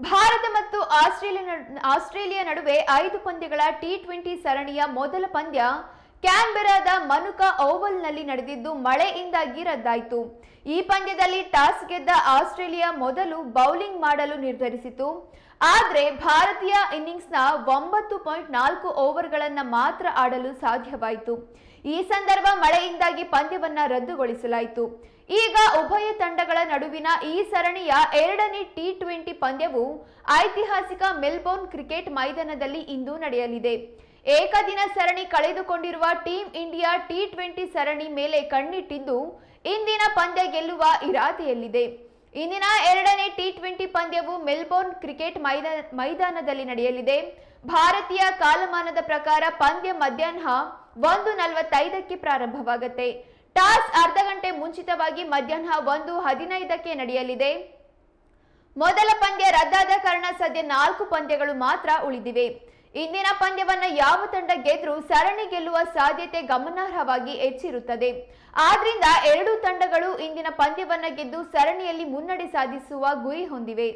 ಭಾರತ ಮತ್ತು Australia Australia ನಡುವೆ ಐದು ಪಂದ್ಯಗಳ ಟಿ ಟ್ವೆಂಟಿ ಸರಣಿಯ ಮೊದಲ ಪಂದ್ಯ ಕ್ಯಾನ್ಬೆರಾದ ಮನುಕ ಓವಲ್ನಲ್ಲಿ ನಡೆದಿದ್ದು ಮಳೆಯಿಂದಾಗಿ ರದ್ದಾಯಿತು. ಈ ಪಂದ್ಯದಲ್ಲಿ ಟಾಸ್ ಗೆದ್ದ ಆಸ್ಟ್ರೇಲಿಯಾ ಮೊದಲು ಬೌಲಿಂಗ್ ಮಾಡಲು ನಿರ್ಧರಿಸಿತು. ಆದರೆ ಭಾರತೀಯ ಇನ್ನಿಂಗ್ಸ್ನ ಒಂಬತ್ತು ಪಾಯಿಂಟ್ ನಾಲ್ಕು ಓವರ್ಗಳನ್ನು ಮಾತ್ರ ಆಡಲು ಸಾಧ್ಯವಾಯಿತು. ಈ ಸಂದರ್ಭ ಮಳೆಯಿಂದಾಗಿ ಪಂದ್ಯವನ್ನು ರದ್ದುಗೊಳಿಸಲಾಯಿತು. ಈಗ ಉಭಯ ತಂಡಗಳ ನಡುವಿನ ಈ ಸರಣಿಯ ಎರಡನೇ ಟಿ ಟ್ವೆಂಟಿ ಪಂದ್ಯವು ಐತಿಹಾಸಿಕ ಮೆಲ್ಬೋರ್ನ್ ಕ್ರಿಕೆಟ್ ಮೈದಾನದಲ್ಲಿ ಇಂದು ನಡೆಯಲಿದೆ. ಏಕದಿನ ಸರಣಿ ಕಳೆದುಕೊಂಡಿರುವ ಟೀಂ ಇಂಡಿಯಾ ಟಿ ಟ್ವೆಂಟಿ ಸರಣಿ ಮೇಲೆ ಕಣ್ಣಿಟ್ಟಿದ್ದು ಇಂದಿನ ಪಂದ್ಯ ಗೆಲ್ಲುವ ಇರಾದೆಯಲ್ಲಿದೆ. ಇಂದಿನ ಎರಡನೇ ಟಿ ಟ್ವೆಂಟಿ ಪಂದ್ಯವು ಮೆಲ್ಬೋರ್ನ್ ಕ್ರಿಕೆಟ್ ಮೈದಾ, ಮೈದಾನದಲ್ಲಿ ನಡೆಯಲಿದೆ. ಭಾರತೀಯ ಕಾಲಮಾನದ ಪ್ರಕಾರ ಪಂದ್ಯ ಮಧ್ಯಾಹ್ನ ಒಂದು ನಲವತ್ತೈದಕ್ಕೆ ಪ್ರಾರಂಭವಾಗುತ್ತೆ. ಟಾಸ್ ಅರ್ಧ ಗಂಟೆ ಮುಂಚಿತವಾಗಿ ಮಧ್ಯಾಹ್ನ ಒಂದು ಹದಿನೈದಕ್ಕೆ ನಡೆಯಲಿದೆ. ಮೊದಲ ಪಂದ್ಯ ರದ್ದಾದ ಕಾರಣ ಸದ್ಯ ನಾಲ್ಕು ಪಂದ್ಯಗಳು ಮಾತ್ರ ಉಳಿದಿವೆ. ಇಂದಿನ ಪಂದ್ಯವನ್ನ ಯಾವ ತಂಡ ಗೆದ್ರೂ ಸರಣಿ ಗೆಲ್ಲುವ ಸಾಧ್ಯತೆ ಗಮನಾರ್ಹವಾಗಿ ಹೆಚ್ಚಿರುತ್ತದೆ. ಆದ್ರಿಂದ ಎರಡೂ ತಂಡಗಳು ಇಂದಿನ ಪಂದ್ಯವನ್ನ ಗೆದ್ದು ಸರಣಿಯಲ್ಲಿ ಮುನ್ನಡೆ ಸಾಧಿಸುವ ಗುರಿ ಹೊಂದಿವೆ.